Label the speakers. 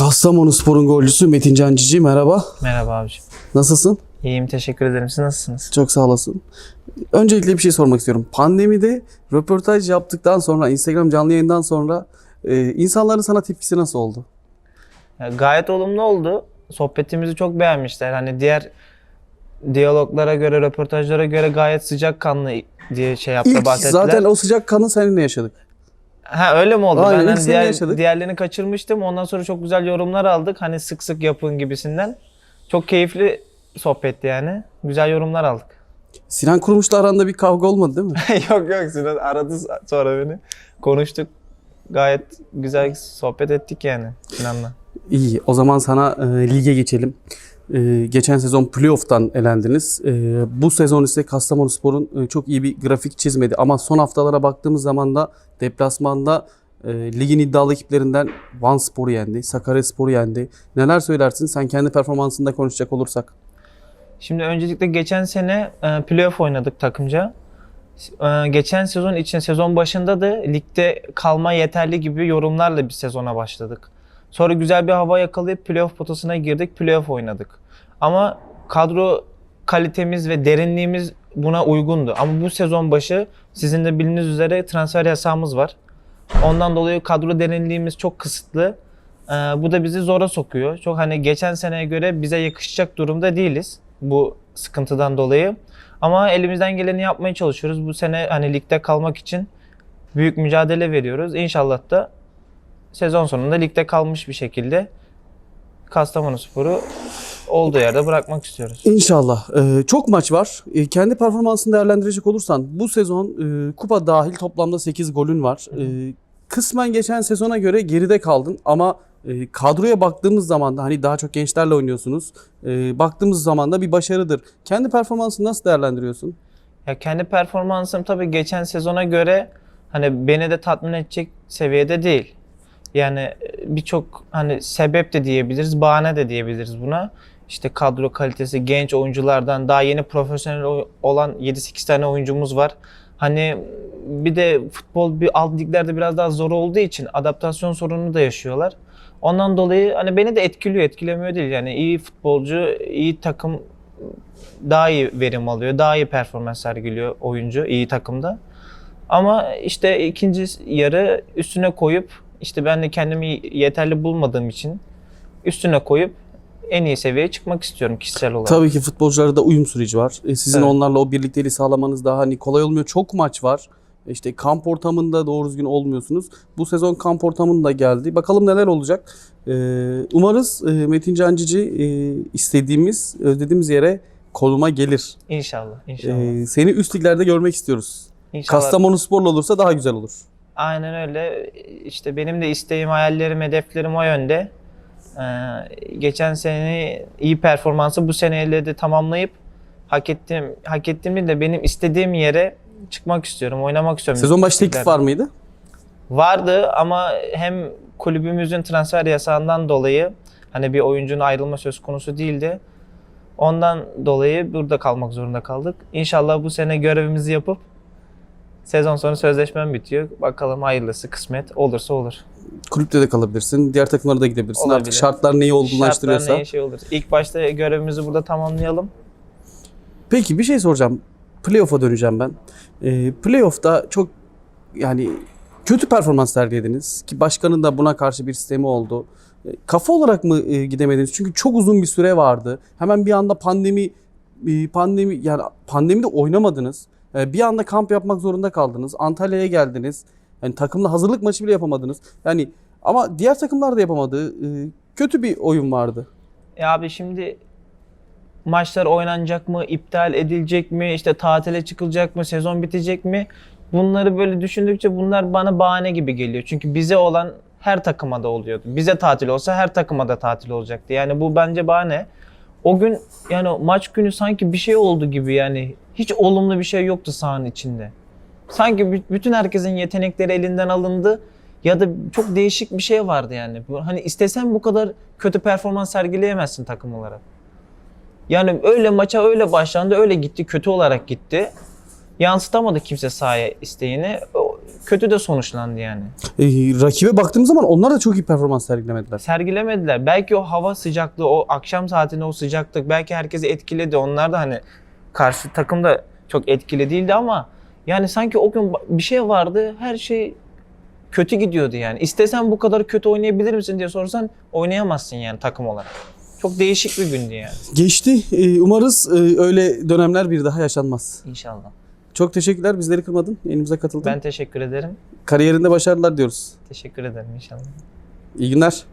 Speaker 1: Kastamonu Spor'un golcüsü Metin Can Cici merhaba.
Speaker 2: Merhaba abiciğim.
Speaker 1: Nasılsın?
Speaker 2: İyiyim teşekkür ederim. Siz nasılsınız?
Speaker 1: Çok sağ olasın. Öncelikle bir şey sormak istiyorum. Pandemide röportaj yaptıktan sonra, Instagram canlı yayından sonra e, insanların sana tepkisi nasıl oldu?
Speaker 2: Ya, gayet olumlu oldu. Sohbetimizi çok beğenmişler. Hani diğer diyaloglara göre, röportajlara göre gayet sıcakkanlı diye şey yaptı
Speaker 1: İlk
Speaker 2: bahsettiler.
Speaker 1: zaten o sıcak kanı seninle yaşadık.
Speaker 2: Ha öyle mi oldu?
Speaker 1: Aynen,
Speaker 2: ben
Speaker 1: ilk seninle
Speaker 2: diğer,
Speaker 1: yaşadık.
Speaker 2: diğerlerini kaçırmıştım. Ondan sonra çok güzel yorumlar aldık. Hani sık sık yapın gibisinden. Çok keyifli sohbetti yani. Güzel yorumlar aldık.
Speaker 1: Sinan Kurmuş'la aranda bir kavga olmadı değil mi?
Speaker 2: yok yok Sinan aradı sonra beni. Konuştuk. Gayet güzel sohbet ettik yani Sinan'la.
Speaker 1: İyi. O zaman sana e, lige geçelim. E, geçen sezon playoff'tan elendiniz. E, bu sezon ise Kastamonu Spor'un e, çok iyi bir grafik çizmedi. Ama son haftalara baktığımız zaman da deplasmanda e, ligin iddialı ekiplerinden Van Spor'u yendi, Sakarya Spor'u yendi. Neler söylersin? Sen kendi performansında konuşacak olursak.
Speaker 2: Şimdi öncelikle geçen sene e, playoff oynadık takımca. E, geçen sezon için sezon başında da ligde kalma yeterli gibi yorumlarla bir sezona başladık. Sonra güzel bir hava yakalayıp playoff potasına girdik, playoff oynadık. Ama kadro kalitemiz ve derinliğimiz buna uygundu. Ama bu sezon başı sizin de bildiğiniz üzere transfer yasağımız var. Ondan dolayı kadro derinliğimiz çok kısıtlı. Ee, bu da bizi zora sokuyor. Çok hani geçen seneye göre bize yakışacak durumda değiliz bu sıkıntıdan dolayı. Ama elimizden geleni yapmaya çalışıyoruz. Bu sene hani ligde kalmak için büyük mücadele veriyoruz. İnşallah da sezon sonunda ligde kalmış bir şekilde Kastamonu Spor'u olduğu yerde bırakmak istiyoruz.
Speaker 1: İnşallah. E, çok maç var. E, kendi performansını değerlendirecek olursan bu sezon e, kupa dahil toplamda 8 golün var. E, kısmen geçen sezona göre geride kaldın ama e, kadroya baktığımız zaman da hani daha çok gençlerle oynuyorsunuz. E, baktığımız zaman da bir başarıdır. Kendi performansını nasıl değerlendiriyorsun?
Speaker 2: Ya kendi performansım tabii geçen sezona göre hani beni de tatmin edecek seviyede değil. Yani e, birçok hani sebep de diyebiliriz, bahane de diyebiliriz buna. İşte kadro kalitesi genç oyunculardan daha yeni profesyonel olan 7-8 tane oyuncumuz var. Hani bir de futbol bir alt liglerde biraz daha zor olduğu için adaptasyon sorunu da yaşıyorlar. Ondan dolayı hani beni de etkiliyor, etkilemiyor değil. Yani iyi futbolcu, iyi takım daha iyi verim alıyor, daha iyi performans sergiliyor oyuncu iyi takımda. Ama işte ikinci yarı üstüne koyup işte ben de kendimi yeterli bulmadığım için üstüne koyup en iyi seviyeye çıkmak istiyorum kişisel olarak.
Speaker 1: Tabii ki futbolcularda da uyum süreci var. E, sizin
Speaker 2: Evet.
Speaker 1: onlarla o birlikteliği sağlamanız daha hani kolay olmuyor. Çok maç var. İşte kamp ortamında doğru düzgün olmuyorsunuz. Bu sezon kamp ortamında geldi. Bakalım neler olacak. E, umarız e, Metin Cancici e, istediğimiz, özlediğimiz yere konuma gelir.
Speaker 2: İnşallah, inşallah.
Speaker 1: E, seni üst liglerde görmek istiyoruz.
Speaker 2: İnşallah.
Speaker 1: Kastamonu Spor'la olursa daha güzel olur.
Speaker 2: Aynen öyle. İşte benim de isteğim, hayallerim, hedeflerim o yönde. Ee, geçen sene iyi performansı bu seneyle de tamamlayıp hak ettiğim, hak ettiğimi de benim istediğim yere çıkmak istiyorum, oynamak istiyorum.
Speaker 1: Sezon başı teklif var mıydı?
Speaker 2: Vardı ama hem kulübümüzün transfer yasağından dolayı hani bir oyuncunun ayrılma söz konusu değildi. Ondan dolayı burada kalmak zorunda kaldık. İnşallah bu sene görevimizi yapıp sezon sonu sözleşmem bitiyor. Bakalım hayırlısı kısmet olursa olur.
Speaker 1: Kulüpte de kalabilirsin. Diğer takımlara da gidebilirsin.
Speaker 2: Olabilir.
Speaker 1: Artık şartlar neyi olgunlaştırıyorsa.
Speaker 2: Şartlar neye şey olur. İlk başta görevimizi burada tamamlayalım.
Speaker 1: Peki bir şey soracağım. Playoff'a döneceğim ben. Ee, playoff'ta çok yani kötü performans sergilediniz ki başkanın da buna karşı bir sistemi oldu. Ee, Kafa olarak mı e, gidemediniz? Çünkü çok uzun bir süre vardı. Hemen bir anda pandemi e, pandemi yani pandemide oynamadınız. Ee, Bir anda kamp yapmak zorunda kaldınız. Antalya'ya geldiniz. Yani takımla hazırlık maçı bile yapamadınız. Yani ama diğer takımlar da yapamadı. Ee, Kötü bir oyun vardı.
Speaker 2: E abi şimdi maçlar oynanacak mı, iptal edilecek mi, işte tatile çıkılacak mı, sezon bitecek mi? Bunları böyle düşündükçe bunlar bana bahane gibi geliyor. Çünkü bize olan her takıma da oluyordu. Bize tatil olsa her takıma da tatil olacaktı. Yani bu bence bahane. O gün yani maç günü sanki bir şey oldu gibi yani. Hiç olumlu bir şey yoktu sahanın içinde. Sanki bü- bütün herkesin yetenekleri elinden alındı ya da çok değişik bir şey vardı yani. Hani istesen bu kadar kötü performans sergileyemezsin takım olarak. Yani öyle maça öyle başlandı, öyle gitti, kötü olarak gitti. Yansıtamadı kimse sahaya isteğini. Kötü de sonuçlandı yani.
Speaker 1: E, rakibe baktığımız zaman onlar da çok iyi performans sergilemediler.
Speaker 2: sergilemediler. Belki o hava sıcaklığı, o akşam saatinde o sıcaklık belki herkesi etkiledi. Onlar da hani karşı takım da çok etkili değildi ama yani sanki o gün bir şey vardı. Her şey kötü gidiyordu yani. İstesen bu kadar kötü oynayabilir misin diye sorsan oynayamazsın yani takım olarak. Çok değişik bir gündü yani.
Speaker 1: Geçti. E, umarız e, öyle dönemler bir daha yaşanmaz.
Speaker 2: İnşallah.
Speaker 1: Çok teşekkürler. Bizleri kırmadın. Elimize katıldın.
Speaker 2: Ben teşekkür ederim.
Speaker 1: Kariyerinde başarılar diyoruz.
Speaker 2: Teşekkür ederim inşallah.
Speaker 1: İyi günler.